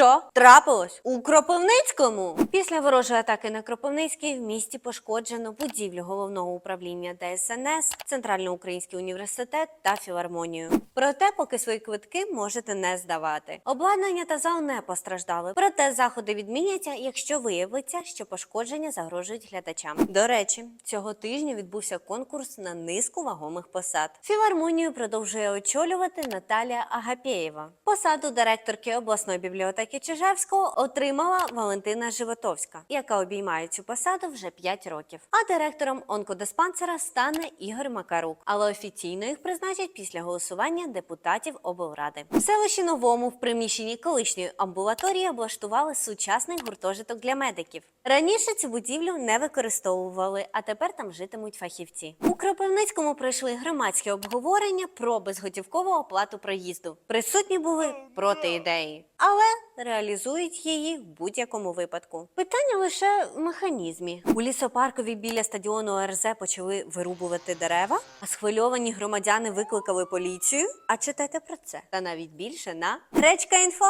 Що трапилось у Кропивницькому? Після ворожої атаки на Кропивницький в місті пошкоджено будівлю головного управління ДСНС, Центральноукраїнський університет та філармонію. Проте, поки свої квитки можете не здавати. Обладнання та зал не постраждали. Проте заходи відміняться, якщо виявиться, що пошкодження загрожують глядачам. До речі, цього тижня відбувся конкурс на низку вагомих посад. Філармонію продовжує очолювати Наталія Агапєєва. Посаду директорки обласної бібліотеки Чижевського отримала Валентина Животовська, яка обіймає цю посаду вже 5 років. А директором онкодиспансера стане Ігор Макарук. Але офіційно їх призначать після голосування депутатів облради. В селищі Новому в приміщенні колишньої амбулаторії облаштували сучасний гуртожиток для медиків. Раніше цю будівлю не використовували, а тепер там житимуть фахівці. У Кропивницькому пройшли громадські обговорення про безготівкову оплату проїзду. Присутні були проти ідеї, але реалізують її в будь-якому випадку. Питання лише в механізмі. У лісопаркові біля стадіону ОРЗ почали вирубувати дерева, а схвильовані громадяни викликали поліцію. А читайте про це та навіть більше на Речка інфо.